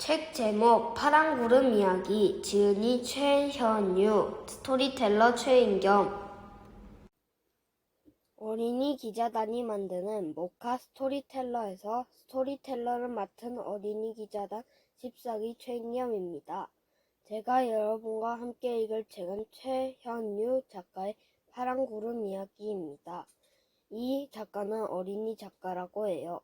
책 제목 파란 구름 이야기 지은이 최현유 스토리텔러 최인겸 어린이 기자단이 만드는 모카 스토리텔러에서 스토리텔러를 맡은 어린이 기자단 14기 최인겸입니다. 제가 여러분과 함께 읽을 책은 최현유 작가의 파란 구름 이야기입니다. 이 작가는 어린이 작가라고 해요.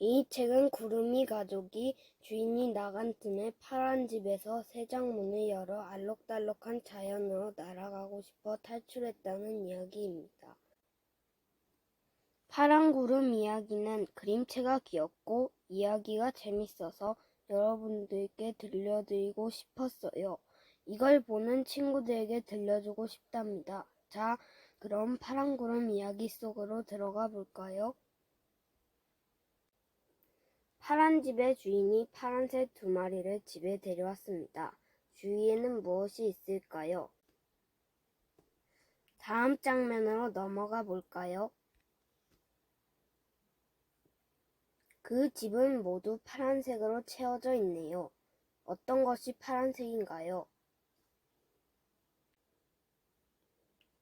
이 책은 구름이 가족이 주인이 나간 틈에 파란 집에서 새장 문을 열어 알록달록한 자연으로 날아가고 싶어 탈출했다는 이야기입니다. 파란 구름 이야기는 그림체가 귀엽고 이야기가 재밌어서 여러분들께 들려드리고 싶었어요. 이걸 보는 친구들에게 들려주고 싶답니다. 자, 그럼 파란 구름 이야기 속으로 들어가 볼까요? 파란 집의 주인이 파란새 두 마리를 집에 데려왔습니다. 주위에는 무엇이 있을까요? 다음 장면으로 넘어가 볼까요? 그 집은 모두 파란색으로 채워져 있네요. 어떤 것이 파란색인가요?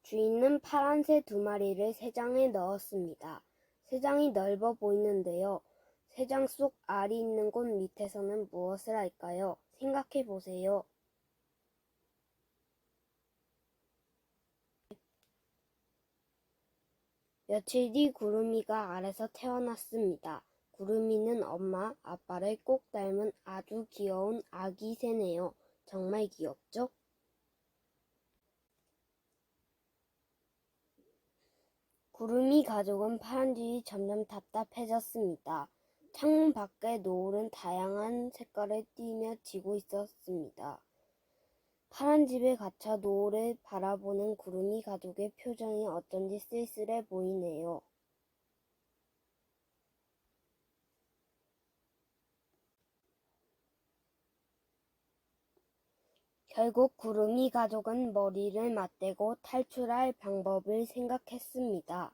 주인은 파란새 두 마리를 새장에 넣었습니다. 새장이 넓어 보이는데요. 새장 속 알이 있는 곳 밑에서는 무엇을 할까요? 생각해 보세요. 며칠 뒤 구름이가 알에서 태어났습니다. 구름이는 엄마, 아빠를 꼭 닮은 아주 귀여운 아기 새네요. 정말 귀엽죠? 구름이 가족은 파란집이 점점 답답해졌습니다. 창문 밖에 노을은 다양한 색깔을 띠며 지고 있었습니다. 파란 집에 갇혀 노을을 바라보는 구름이 가족의 표정이 어쩐지 쓸쓸해 보이네요. 결국 구름이 가족은 머리를 맞대고 탈출할 방법을 생각했습니다.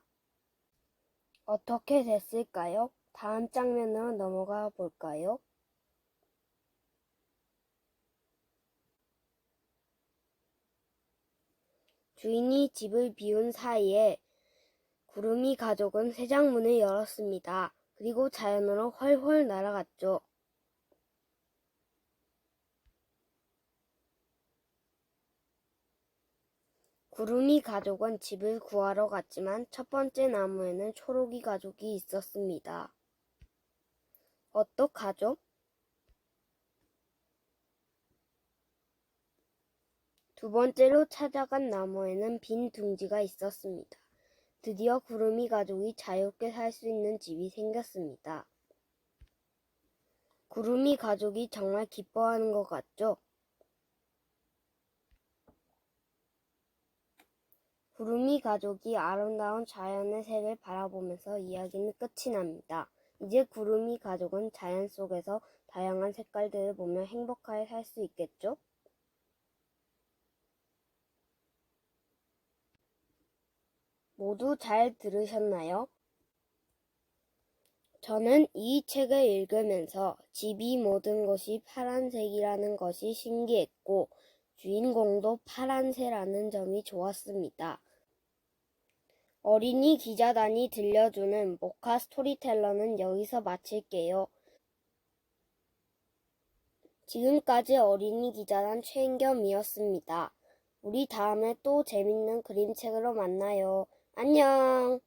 어떻게 됐을까요? 다음 장면으로 넘어가 볼까요? 주인이 집을 비운 사이에 구름이 가족은 새장 문을 열었습니다. 그리고 자연으로 훨훨 날아갔죠. 구름이 가족은 집을 구하러 갔지만 첫 번째 나무에는 초록이 가족이 있었습니다. 어떡하죠? 두 번째로 찾아간 나무에는 빈 둥지가 있었습니다. 드디어 구름이 가족이 자유롭게 살 수 있는 집이 생겼습니다. 구름이 가족이 정말 기뻐하는 것 같죠? 구름이 가족이 아름다운 자연의 색을 바라보면서 이야기는 끝이 납니다. 이제 구름이 가족은 자연 속에서 다양한 색깔들을 보며 행복하게 살 수 있겠죠? 모두 잘 들으셨나요? 저는 이 책을 읽으면서 집이 모든 것이 파란색이라는 것이 신기했고, 주인공도 파란새라는 점이 좋았습니다. 어린이 기자단이 들려주는 모카 스토리텔러는 여기서 마칠게요. 지금까지 어린이 기자단 최인겸이었습니다. 우리 다음에 또 재밌는 그림책으로 만나요. 안녕!